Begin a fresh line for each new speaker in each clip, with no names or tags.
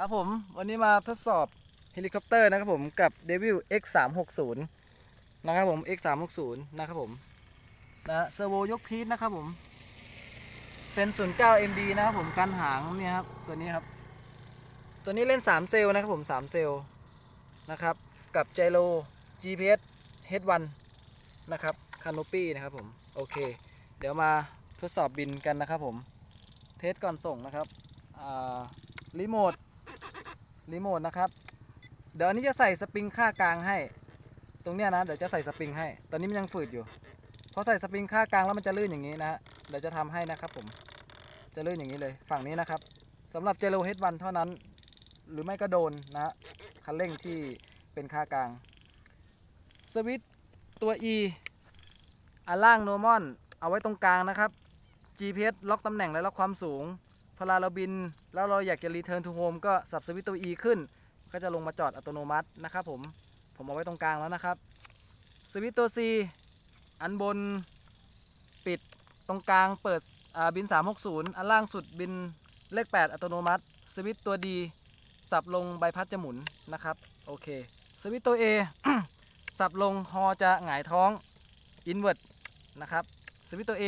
ครับผมวันนี้มาทดสอบเฮลิคอปเตอร์นะครับผมกับ Devil X 3 6 0 นะครับผม X 3 6 0 นะครับผมนะเซอร์โวยกพีทนะครับผม เป็น 09 MD นะครับผมการหางเนี่ยครับตัวนี้ครับ ตัวนี้เล่น 3 เซลล์นะครับผม 3 เซลล์นะครับ กับไจโร GPS H1 นะครับคาน o ปี้นะครับผม โอเค เดี๋ยวมาทดสอบบินกันนะครับผม เทสก่อนส่งนะครับรีโมท รีโมทนะครับ เดี๋ยวอันนี้จะใส่สปริงค่ากลางให้ ตรงเนี้ยนะ เดี๋ยวจะใส่สปริงให้ ตอนนี้มันยังฝืดอยู่ พอใส่สปริงค่ากลางแล้วมันจะลื่นอย่างนี้นะฮะเดี๋ยวจะทำให้นะครับผม จะลื่นอย่างนี้เลย ฝั่งนี้นะครับสำหรับเจโรเฮดวันเท่านั้น หรือไม่ก็โดนนะคันเร่งที่เป็นค่ากลาง สวิตตัว E อันล่างโนมอน เอาไว้ตรงกลางนะครับ GPS ล็อกตำแหน่งและล็อกความสูง เวลาเราบิน แล้วเราอยากจะรีเทิร์นทูโฮมก็สับสวิตตัว E ขึ้น ก็จะลงมาจอดอัตโนมัตินะครับผมผมเอาไว้ตรงกลางแล้วนะครับสวิตตัว C อันบนปิดตรงกลางเปิดอ่าบิน 360 อันล่างสุดบินเลข 8 อัตโนมัติ สวิตตัว D สับลงใบพัดจะหมุนนะครับโอเคสวิตตัว A สับลงฮอจะหงายท้องอินเว r ร์นะครับสวิตตัว A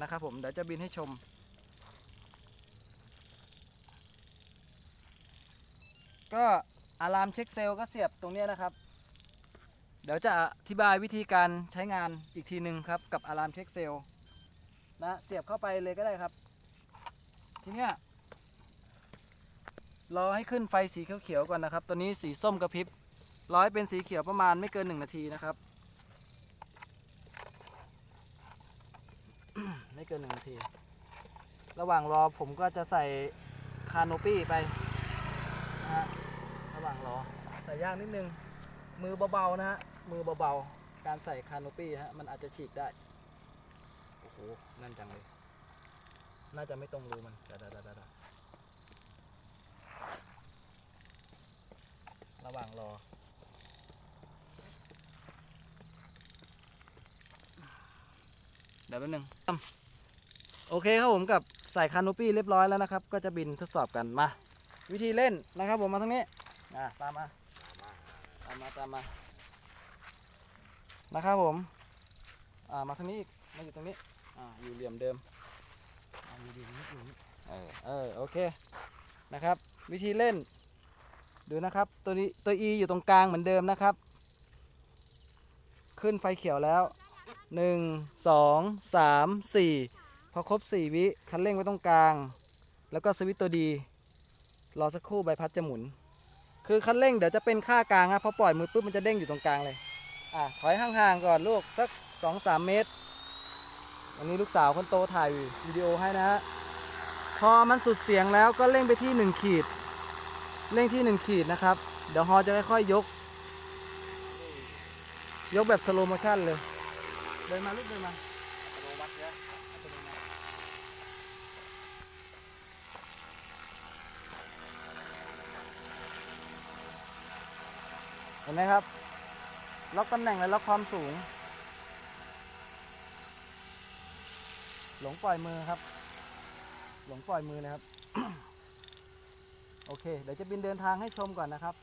นะครับผมเดี๋ยวจะบินให้ชม ก็อะลามเช็คเซลก็เสียบตรงเนี้ยนะครับ เดี๋ยวจะอธิบายวิธีการใช้งานอีกทีหนึ่งครับ กับอะลามเช็คเซลนะเสียบเข้าไปเลยก็ได้ครับ ทีเนี้ยรอให้ขึ้นไฟสีเขียวๆก่อนนะครับ ตัวนี้สีส้มกระพริบร้อยเป็นสีเขียวประมาณไม่เกิน 1 นาทีนะครับ ไม่เกิน 1 นาที ระหว่างรอผมก็จะใส่คาโนปี้ไป ว่างรอใส่ยากนิดนึง มือเบาๆนะฮะ มือเบาๆ การใส่คาโนปี้ฮะ มันอาจจะฉีกได้ โอ้โหนั่นจังเลย น่าจะไม่ตรงรูมันเดี๋ยวๆระหว่างรอเดี๋ยวแป๊บนึงโอเคครับผมกับใส่คาโนปี้เรียบร้อยแล้วนะครับ ก็จะบินทดสอบกันมา วิธีเล่นนะครับผมมาทางนี้่ะตามมาตามมาตามมานะครับผมอ่ามาทางนี้อีกมาอยู่ตรงนี้อ่าอยู่เหลี่ยมเดิมอ่าอยู่เหลี่ยมนี้อยู่นี่เออเออโอเคนะครับ วิธีเล่น ดูนะครับตัวนี้ตัว E อยู่ตรงกลางเหมือนเดิมนะครับ ขึ้นไฟเขียวแล้วหนึ่งสองสามสี่พอครบสี่วิคันเร่งไว้ตรงกลาง แล้วก็สวิตตัวดี รอสักครู่ใบพัดจะหมุน คือคันเร่งเดี๋ยวจะเป็นค่ากลางครับพอปล่อยมือปุ๊บมันจะเด้งอยู่ตรงกลางเลย อะถอยห่างๆก่อนลูกสักสองสามเมตรวันนี้ลูกสาวคนโตถ่ายวิดีโอให้นะฮะพอมันสุดเสียงแล้วก็เร่งไปที่หนึ่งขีด เร่งที่หนึ่งขีดนะครับ เดี๋ยวฮอจะค่อยๆยก ยกแบบสโลโมชั่นเลย เดินมาลูกเดินมาอัตโนมัติเนี่ยอัตโนมัติ เห็นไหมครับ ล็อกตำแหน่งและล็อกความสูง หลงปล่อยมือครับ หลงปล่อยมือนะครับ โอเค เดี๋ยวจะบินเดินทางให้ชมก่อนนะครับ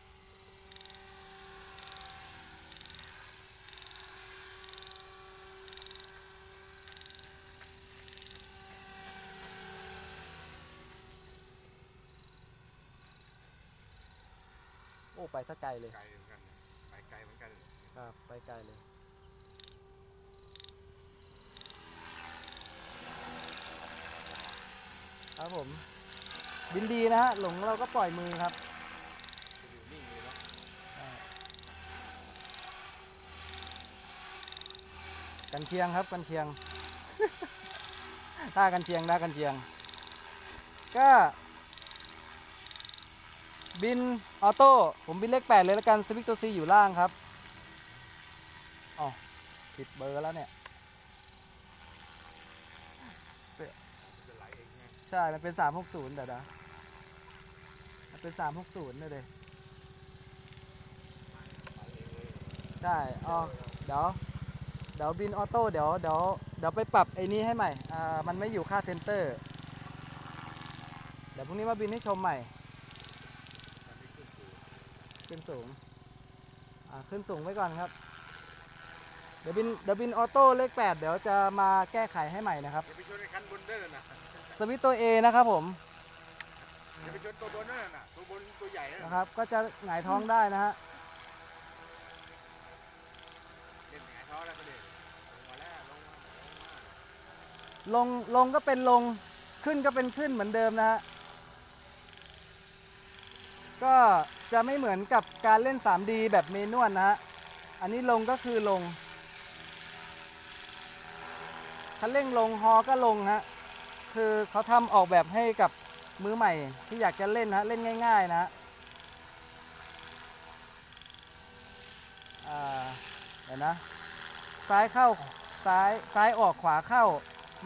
โอ้ไปสักไกลเลย
ไปไกลเล
ยครับผม บินดีนะฮะ หลงเราก็ปล่อยมือครับกันเชียงครับกันเชียงท่ากันเชียงท่ากันเชียง ก็ บินออโต้ผมบินเลขแปดเลยแล้วกันสวิตตัวซีอยู่ล่างครับ อ๋อผิดเบอร์แล้วเนี่ยใช่ มันเป็นสามหกศูนย์เดี๋ยวนะมันเป็นสามหกศูนย์เลยใช่อ๋อเดี๋ยว เดี๋ยวบินออโต้ เดี๋ยว เดี๋ยว เดี๋ยวไปปรับไอ้นี้ให้ใหม่ อ่า มันไม่อยู่ค่าเซนเตอร์ เดี๋ยวพรุ่งนี้มาบินให้ชมใหม่ ขึ้นสูง อ่า ขึ้นสูงไว้ก่อนครับ เดี๋ยวบินเดี๋ยวบินออโต้เลขแปดเดี๋ยวจะมาแก้ไขให้ใหม่นะครับ
อย่าไปชนไอ้คันบนเด้อน่ะ
สวิตช์ตัว A นะครับผม
อย่าไปชนตัวบนนั่นน่ะตัวบนตัวใหญ่นั่น
นะ
น่ะ
ครับ ก็จะหงายท้องได้นะฮะ
เล่นหงายท้อแล้วก็เด็นลงมาแล้วลงมาลงมา
ลงลงก็เป็นลงขึ้นก็เป็นขึ้นเหมือนเดิมนะฮะก็จะไม่เหมือนกับการเล่น 3D แบบเมนวลนะฮะอันนี้ลงก็คือลง คันเร่งลงฮอก็ลงฮะคือเขาทำออกแบบให้กับมือใหม่ที่อยากจะเล่นนะเล่นง่าย ๆ นะเดี๋ยวนะ ซ้ายเข้าซ้ายซ้ายออกขวาเข้า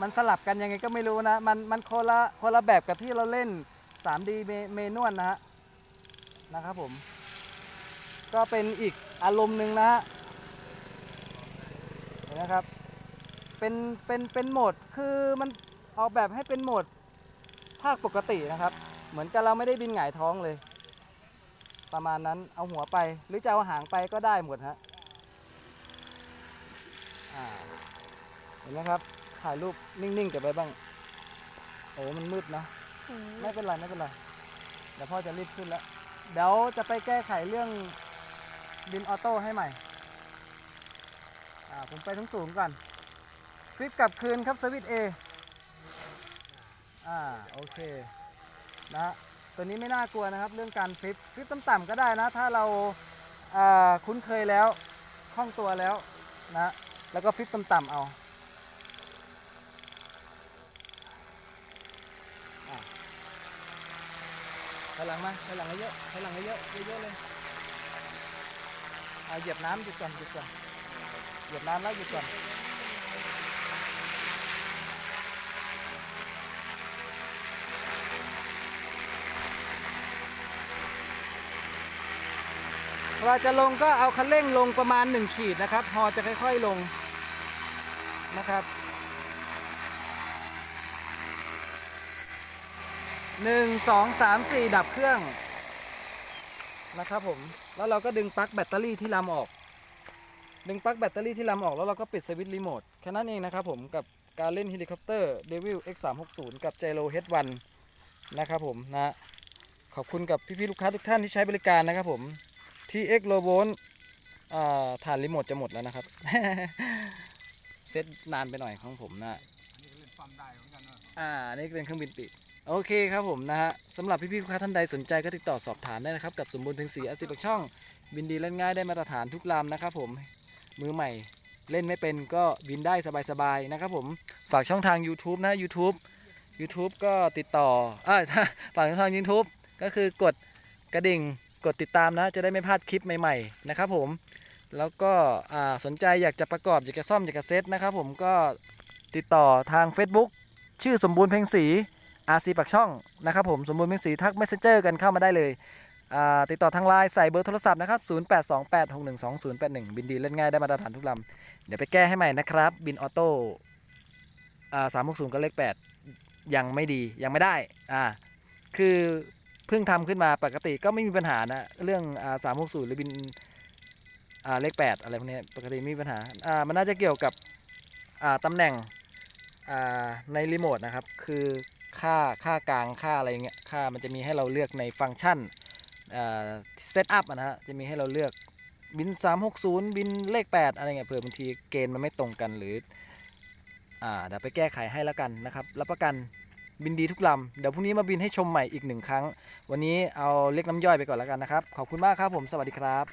มันสลับกันยังไงก็ไม่รู้นะ มันมันคนละคนละแบบกับที่เราเล่น 3D เมเมนวลนะฮะนะครับผม ก็เป็นอีกอารมณ์หนึ่งนะฮะเห็นนะครับ เป็นเป็นเป็นโหมดคือมันออกแบบให้เป็นโหมดภาคปกตินะครับ เหมือนกับเราไม่ได้บินหงายท้องเลย ประมาณนั้นเอาหัวไปหรือจะเอาหางไปก็ได้หมดฮะอ่าเห็นไหมครับถ่ายรูปนิ่งๆเก็บไว้บ้าง โอ้มันมืดนะไม่เป็นไรไม่เป็นไรเดี๋ยวพ่อจะรีบขึ้นแล้ว เดี๋ยวจะไปแก้ไขเรื่องบินออโต้ให้ใหม่ อ่าผมไปทั้งสูงก่อน ฟลิปกลับคืนครับสวิตเออ่าโอเคนะตัวนี้ไม่น่ากลัวนะครับ เรื่องการฟลิปฟลิปต่ำๆก็ได้นะ ถ้าเราอ่าคุ้นเคยแล้วคล่องตัวแล้วนะแล้วก็ฟลิปต่ำๆเอาถอยหลังมาถอยหลังเยอะถอยหลังเยอะเยอะเลยเอาเหยียบน้ำหยุดก่อนหยุดก่อนเหยียบน้ำแล้วหยุดก่อน เวลาจะลงก็เอาคันเร่งลงประมาณ 1 ขีดนะครับ ฮอจะค่อยๆลงนะครับหนึ่งสองสามสี่ดับเครื่องนะครับผม แล้วเราก็ดึงปลั๊กแบตเตอรี่ที่ลำออก ดึงปลั๊กแบตเตอรี่ที่ลำออกแล้วเราก็ปิดสวิตช์รีโมท แค่นั้นเองนะครับผมกับการเล่นเฮลิคอปเตอร์ Devil X360 กับ Gyro H1 นะครับผมนะ ขอบคุณกับพี่ๆลูกค้าทุกท่านที่ใช้บริการนะครับผม TX l o v o n อ่าฐานรีโมทจะหมดแล้วนะครับ เซตนานไปหน่อยของผมนะ
อันนี้ก็เล่นปั๊มนะ
อ่า นี่เป็นเครื่องบินปีกโอเคครับผมนะฮะสำหรับพี่ๆลูกค้าท่านใดสนใจก็ติดต่อสอบถามได้นะครับ กับสมบูรณ์เพียงสีอาชีพช่อง บินดีเล่นง่ายได้มาตรฐานทุกลำนะครับผมมือใหม่เล่นไม่เป็นก็บินได้สบายๆนะครับผมฝากช่องทาง YouTube นะ YouTube YouTube ก็ติดต่ออ้ยฝากช่องทาง YouTube ก็คือกดกระดิ่ง กดติดตามนะ จะได้ไม่พลาดคลิปใหม่ๆนะครับผมแล้วก็สนใจอยากจะประกอบอยากจะซ่อมอยากจะเซตนะครับผมก็ติดต่อทาง Facebook ชื่อสมบูรณ์เพ็งศรีอาซีปักช่องนะครับผมสมบูรณ์เพ็งศรีทัก Messenger กันเข้ามาได้เลยติดต่อทางไลน์ใส่เบอร์โทรศัพท์นะครับ 0828612081 บินดีเล่นง่ายได้มาตรฐานทุกลำเดี๋ยวไปแก้ให้ใหม่นะครับ บินออโต้สามหกศูนย์กับเลขแปดยังไม่ดียังไม่ได้อ่าคือ เพิ่งทำขึ้นมาปกติก็ไม่มีปัญหานะเรื่องสามหกศูนย์หรือบินเลขแปดอะไรพวกนี้ปกติไม่มีปัญหามันน่าจะเกี่ยวกับอ่าตำแหน่งในรีโมทนะครับ คือค่าค่ากลางค่าอะไรเงี้ยค่ามันจะมีให้เราเลือกในฟังก์ชันเซตอัพนะฮะจะมีให้เราเลือกบิน 360 บินเลข 8 อะไรเงี้ยเผื่อบางทีเกณฑ์มันไม่ตรงกันหรืออ่าเดี๋ยวไปแก้ไขให้แล้วกันนะครับ รับประกัน บินดีทุกลำ เดี๋ยวพรุ่งนี้มาบินให้ชมใหม่อีกหนึ่งครั้ง วันนี้เอาเล็กน้ำย่อยไปก่อนแล้วกันนะครับ ขอบคุณมากครับผม สวัสดีครับ